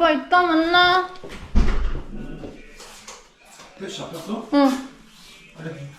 오빠 이따 만나. 음. 태수 잡혔어? 응. 그래.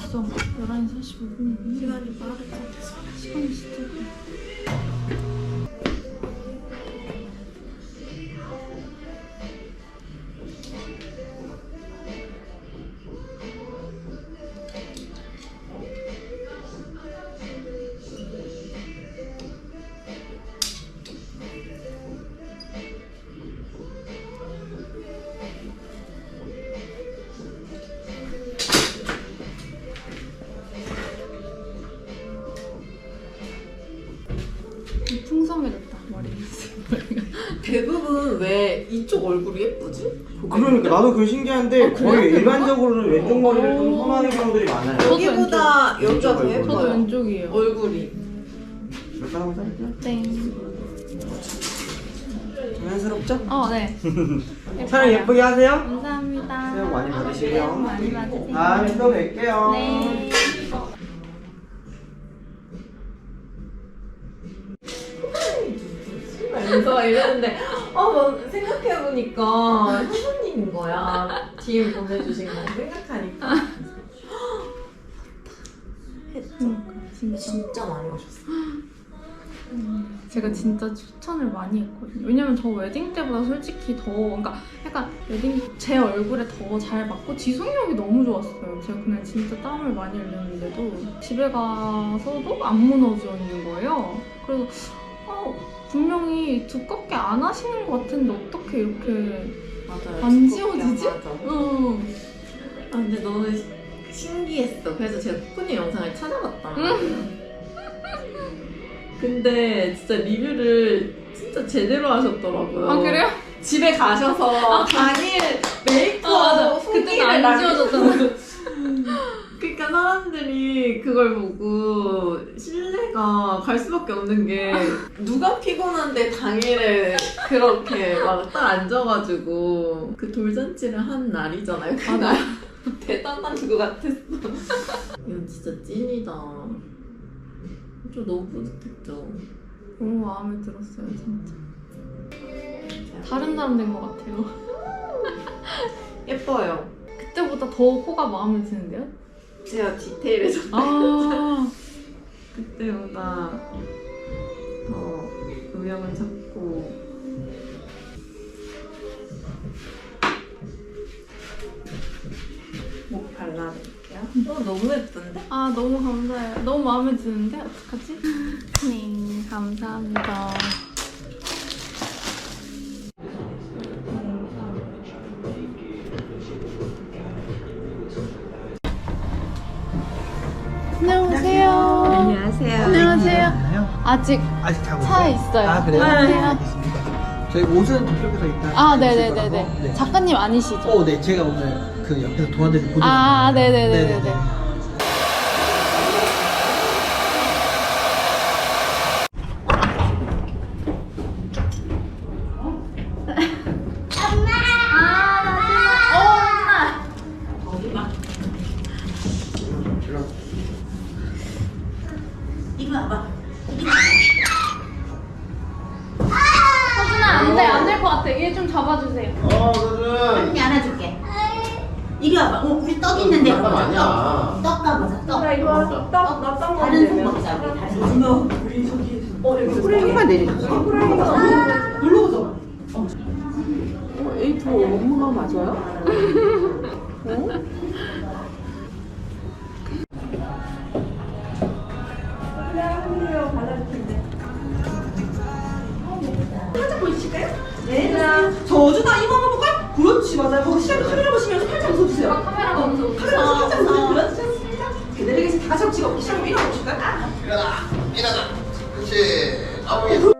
벌써 11시 45분이고 시간이 빠르다 시간이 진짜 풍성해졌다 머리 대부분 왜 이쪽 얼굴이 예쁘지? 그러니까 나도 그게 신기한데 아, 거의 일반적으로는 왼쪽 머리를 좀 선호하는 경우들이 많아요 여기보다 여자 더 예뻐요 저도 왼쪽이에요 얼굴이. 몇번 하고 자를게요. 땡. 네. 자연스럽죠? 어, 네. 사랑 예쁘게 하세요. 감사합니다. 새해 많이 받으시고요. 많이 받으세요. 다음에 또 뵐게요. 네. 이러면서 이랬는데 어뭐 생각해보니까 현우님인 거야 DM 보내주신 거 생각하니까 했죠 진짜 많이 오셨어 음, 제가 진짜 추천을 많이 했거든요. 왜냐면 저 웨딩 때보다 솔직히 더, 그러니까 약간 웨딩 제 얼굴에 더 잘 맞고 지속력이 너무 좋았어요. 제가 그날 진짜 땀을 많이 흘렸는데도 집에 가서도 안 무너져 있는 거예요. 그래서 어, 분명히 두껍게 안 하시는 것 같은데 어떻게 이렇게 맞아요. 안 지워지지? 응. 아 근데 너는 신기했어. 그래서 제가 코코님 영상을 찾아봤다. 근데 진짜 리뷰를 진짜 제대로 하셨더라고요. 아 그래요? 집에 가셔서 아, 당일 메이크업 아, 맞아. 그때 후기를 안 지워졌잖아. 사람들이 그걸 보고 신뢰가 갈 수밖에 없는 게 누가 피곤한데 당일에 그렇게 막 딱 앉아가지고 그 돌잔치를 한 날이잖아요 아, 네. 그날. 대단한 것 같았어. 이건 진짜 찐이다. 저 너무 뿌듯했죠. 너무 마음에 들었어요 진짜. 네. 다른 사람 된 것 같아요. 예뻐요. 그때보다 더 코가 마음에 드는데요? 진짜 디테일해졌다. 아, 그때보다 더 음영을 잡고 목 발라드릴게요. 어, 너무 예쁜데? 아 너무 감사해요. 너무 마음에 드는데 어떡하지? 네 감사합니다. 네, 안녕하세요. 안녕하세요. 아직 아직 자고 차에 있어요. 아 그래요? 네. 네. 저희 옷은 저쪽에서 일단 아, 네, 네네네네. 네, 작가님 아니시죠? 어, 네 제가 오늘 그 옆에서 도와드릴 보조. 아, 네네네네네. 이게 와봐. 어, 우리 떡 있는데 떡 아니야. 떡. 가보자. 떡. 나 이거 떡, 나떡 다른 속 먹자. 다른 속. 우리 저기. 어 여기 어, 호랑이가 내리자. 호랑이가 놀러 오자. 어. A2 원무가 맞아요? 어? 네. 네. 저주다 이거 그렇지 맞아요. 거기 시간 카메라 보시면서 팔짱 웃어주세요. 어, 카메라 보면서 카메라 팔짱 웃어주세요. 그렇습니다. 그대로 다 같이 찍어. 시작 일어나 보실까요? 일어나. 일어나. 그렇지. 아우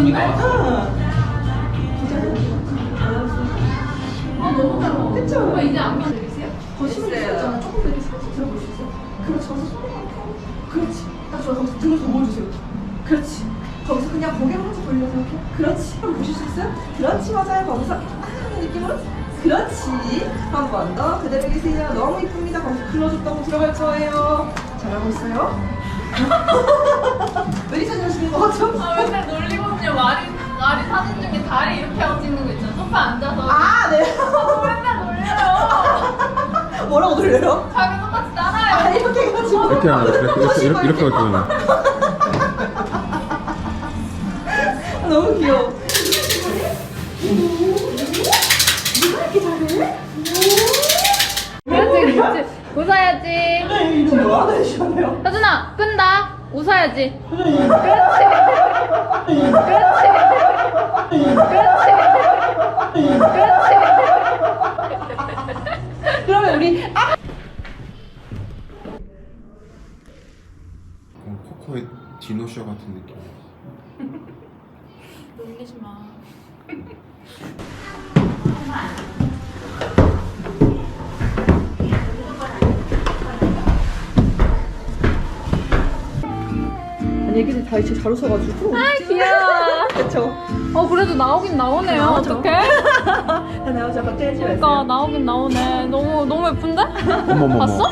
감이 나왔어. 아, 아 너무 잘 그쵸? 이제 안 만들겠어요? 거시면 되잖아. 조금 더 이렇게 살짝 들어볼 수 있어요? 그렇지 거기서 손만 펴고 그렇지. 딱저 거기서 들어서 보여주세요. 그렇지. 거기서 그냥 고개를 한쪽 돌려서 이렇게 그렇지 한번 보실 수 있어요? 그렇지 맞아요. 거기서 아, 하는 느낌으로? 그렇지. 한 번 더 그대로 계세요. 너무 이쁩니다. 거기서 글러줬다고 들어갈 거예요. 잘하고 있어요? 왜 이렇게 하시는 거 같죠? 아 맨날 놀리거든요. 말이 말이 사진 중에 다리 이렇게 하고 찍는 거 있잖아. 소파 앉아서. 아, 네. 맨날 놀려요. 뭐라고 놀려요? 자기 똑같이 따라해요. 아, 이렇게 해가지고. 이렇게 하는 거 이렇게 이렇게 이렇게 이렇게 했거든요. 너무 귀여워. 누가 이렇게 잘해? 그렇지 그렇지. 웃어야지. 이거 뭐야? 네, 시원해요. 서준아 끈다. 웃어야지. 그렇지. 그렇지. 그렇지. 그렇지. 그러면 우리 코코의 디노쇼 같은 느낌. 놀리지 마. 아니 애기들 다 진짜 잘 웃어가지고. 아 귀여워. 그쵸? 어 그래도 나오긴 나오네요. 나오죠. 어떡해? 다 나오자 걱정하지 그러니까 마세요. 나오긴 나오네. 너무 너무 예쁜데? 어머머머. 봤어?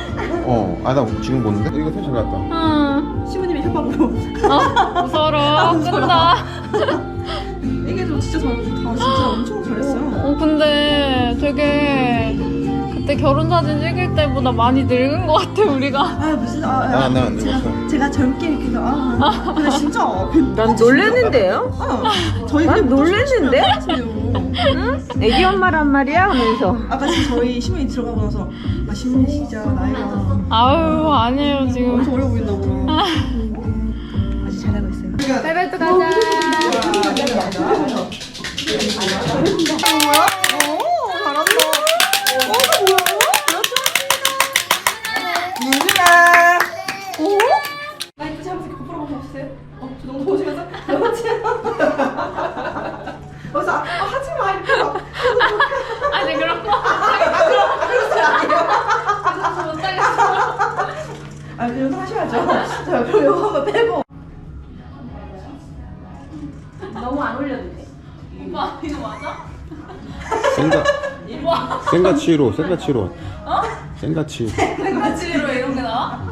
어, 아 나 지금 보는데 이거 잘 나왔다. 응. 시부님이 협박으로. 어 무서워. 끈다. 애기들 진짜 잘, 다 진짜 엄청 잘했어요. 어 근데 되게 그때 결혼 사진 찍을 때보다 많이 늙은 것 같아 우리가. 아 무슨 아, 아, 아, 나안 늙었어. 제가 젊게 이렇게 아 근데 진짜 난 놀랬는데요? 어, 저희 난 놀랬는데? 응? 애기 엄마란 말이야 하면서 아까 지금 저희 신문이 들어가고 나서 아 신문이 진짜 나이가 아유 아니에요 지금. 엄청 어려 보인다고 아직 잘하고 있어요 베베트 가자. 뭐야? 오 잘한다 어 뭐야? 윤준아 오? 마이크 잡으세요 거꾸로 한번 해주세요 어? 저 너무 보시면서 그렇지 그래서 아, 아, 하지 마 이렇게 막 아니 그런 거. 그렇지 않아요 못하겠어. 아 그럼 하셔야죠 자 그럼 이거 한번 빼고 너무 안 올려도 돼. 오빠 이거 맞아? 생가 생가치로 생가치로. 어? 생가치. 생가치로 이런 게 나와?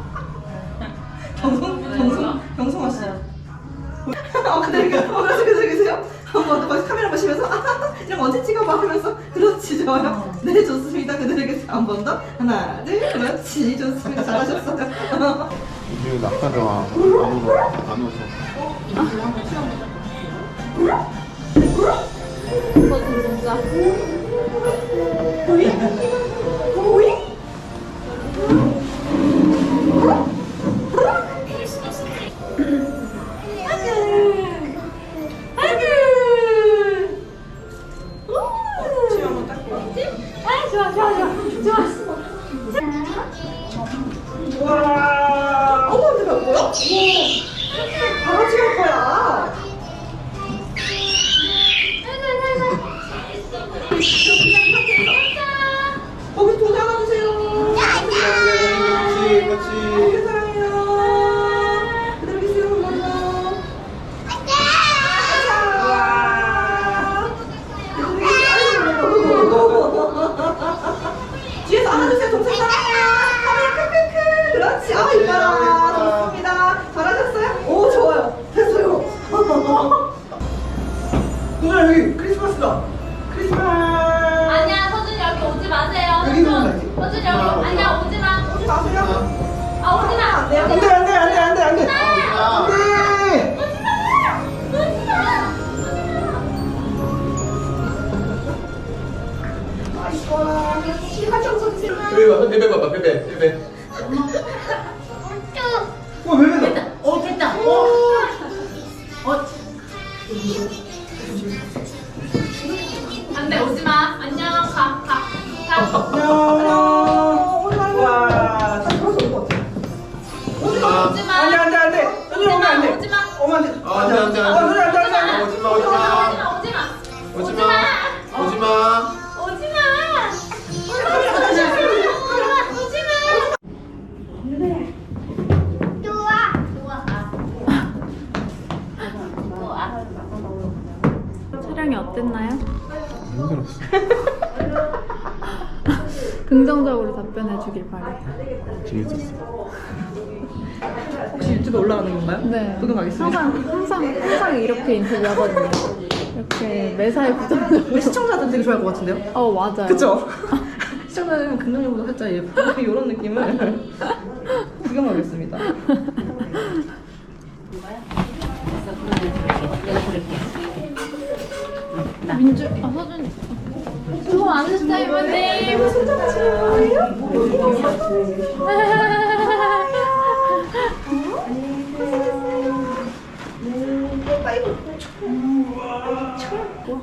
경성 경성 경성아 씨. 어 근데 이렇게 어 그래서 그래서 계세요? 한번 더 카메라 보시면서 아 이런 거 언제 찍어봐 하면서 그렇지 좋아요. 네 좋습니다. 그대로 한번 더 하나 둘 그렇지 좋습니다. 잘하셨어요. 이게 낙하가 안 울어 안 웃어. 오빠 진짜. 와 그렇지 아 이뻐라 좋습니다. 잘하셨어요? 오 좋아요. 됐어요. 누나 여기 크리스마스다. 크리스마스. 아니야 서준 여기 오지 마세요. 여기 거 알지? 서준 여기 아니야 오지 마. 오지 마세요. 아 오지 마. 안 돼 안 돼 안 돼 안 돼 안 돼 안 돼 안돼. 아 이뻐라 그렇지 같이 웃어주세요 베베 봐봐 베베 봐봐 베베 베베 재밌었어. 혹시 유튜브에 올라가는 건가요? 네. 구독하겠습니다. 항상 항상 항상 이렇게 인터뷰하거든요. 이렇게 매사에 부정적으로. 시청자들 되게 좋아할 것 같은데요? 어 맞아요. 그쵸? 시청자들은 긍정적으로 살짝 예쁘고 이런 느낌을 구경하겠습니다. 민주 아 서준 이. 수고 많으셨어요 이모님.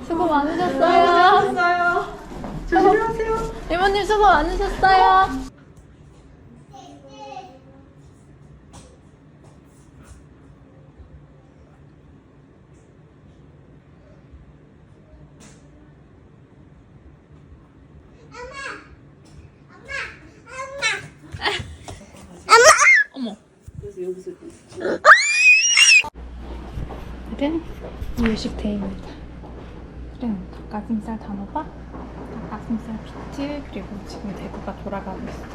수고 많으셨어요. 조심하세요. 이모님 수고 많으셨어요. 어머. 오늘은 이유식 데이입니다. 오늘은 닭가슴살 단호박, 닭가슴살 비트, 그리고 지금 대구가 돌아가고 있어요.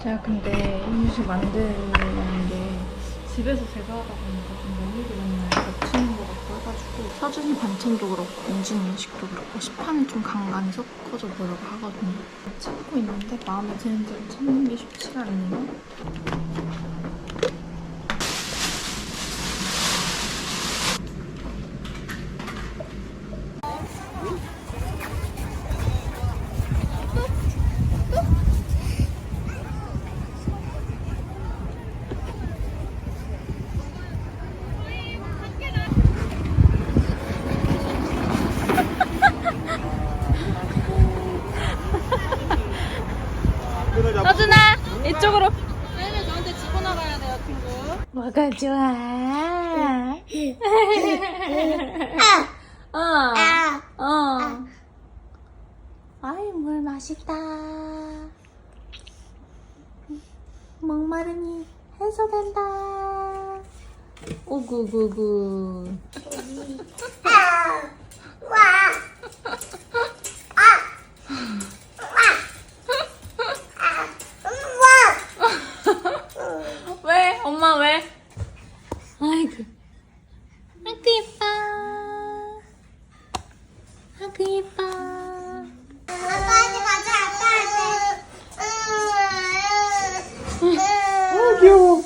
제가 근데 이유식 만드는 게 집에서 제가 하다 보니까 좀 너무 맨날 거치는 것 같고 해가지고 서준이 반찬도 그렇고 민준이 음식도 그렇고 시판을 좀 간간히 섞어서 보려고 하거든요. 찾고 있는데 마음에 드는 대로 찾는 게 쉽지가 않네요. 뭐가 좋아? 어, 어. 아이 물 맛있다. 목마르니 해소된다. 오구구구. 왜? 엄마 왜? 아이고. 아이고 예뻐. 아이고 예뻐. 아 귀여워.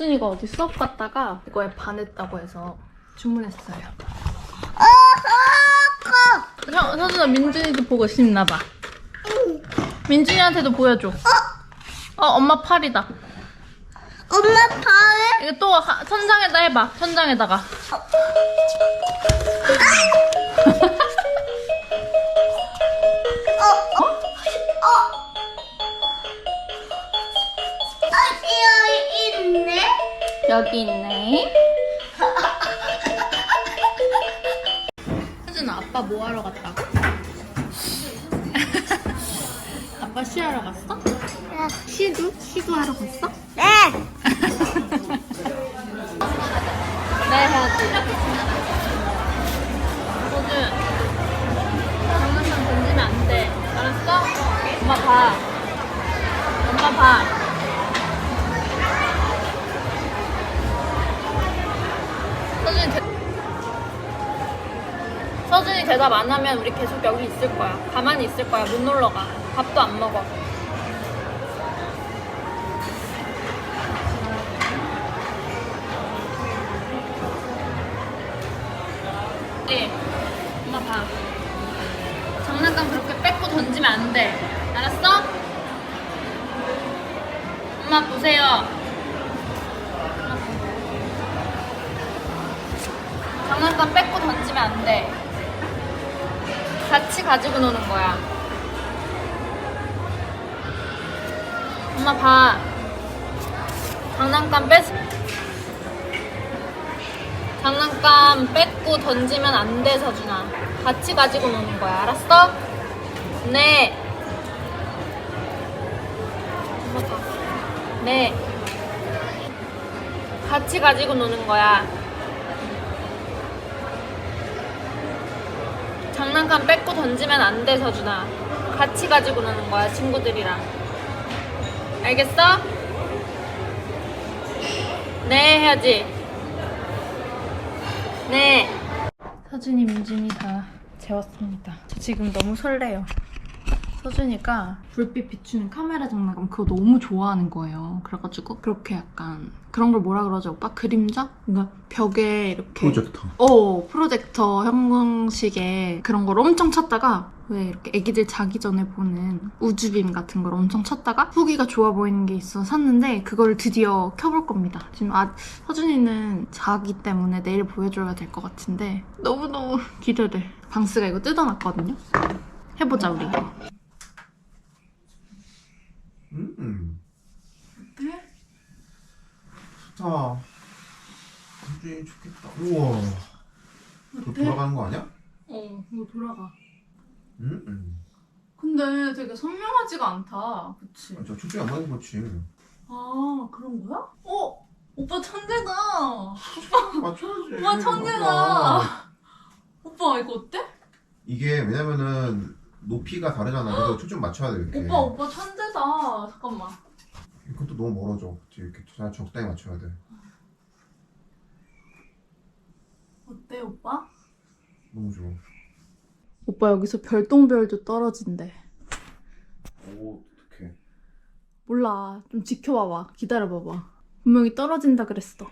서준이가 어디 수업 갔다가 이거에 반했다고 해서 주문했어요. 형, 서준아 민준이도 보고 싶나 봐. 민준이한테도 보여줘. 어, 엄마 팔이다. 엄마 팔에 이거 또 하- 천장에다 해봐. 천장에다가. 어, 여기 있네. 서준아, 아빠 뭐 하러 갔다고? 아빠 쉬하러 갔어? 시도? 시도 하러 갔어? 네. 네, 대답 안 하면 우리 계속 여기 있을 거야. 가만히 있을 거야. 못 놀러 가. 밥도 안 먹어. 네. 엄마 봐. 장난감 그렇게 뺏고 던지면 안 돼. 알았어? 엄마 보세요. 장난감 뺏고 던지면 안 돼. 같이 가지고 노는 거야. 엄마 봐. 장난감 뺏. 장난감 뺏고 던지면 안 돼, 서준아. 같이 가지고 노는 거야. 알았어? 네. 네. 같이 가지고 노는 거야. 장난감 뺏고 던지면 안 돼, 서준아. 같이 가지고 노는 거야, 친구들이랑. 알겠어? 네, 해야지. 네. 서준이, 민준이 다 재웠습니다. 저 지금 너무 설레요. 서준이가 불빛 비추는 카메라 장난감 그거 너무 좋아하는 거예요. 그래가지고 그렇게 약간 그런 걸 뭐라 그러죠, 오빠? 그림자? 그러니까 벽에 이렇게 프로젝터. 어 프로젝터 형식의 그런 걸 엄청 찾다가 왜 이렇게 애기들 자기 전에 보는 우주빔 같은 걸 엄청 찾다가 후기가 좋아 보이는 게 있어 샀는데 그걸 드디어 켜볼 겁니다. 지금 아 서준이는 자기 때문에 내일 보여줘야 될 것 같은데 너무너무 기대돼. 방스가 이거 뜯어놨거든요. 해보자 우리. 음. 어때? 좋다. 굉장히 좋겠다. 우와. 너 돌아가는 거 아니야? 어 이거 돌아가. 음. 음. 근데 되게 선명하지가 않다. 그치? 아, 저 초점이 안 맞는 거지. 아 그런 거야? 어 오빠 천재다. 맞춰야지. 오빠 천재다. 맞아. 오빠 이거 어때? 이게 왜냐면은 높이가 다르잖아. 그래서 초점 맞춰야 돼 이렇게. 오빠 오빠 천재다. 잠깐만. 이것도 너무 멀어져. 이렇게 잘 적당히 맞춰야 돼. 어때 오빠? 너무 좋아. 오빠 여기서 별똥별도 떨어진대. 오 어떡해. 몰라. 좀 지켜봐봐. 기다려봐봐. 분명히 떨어진다 그랬어.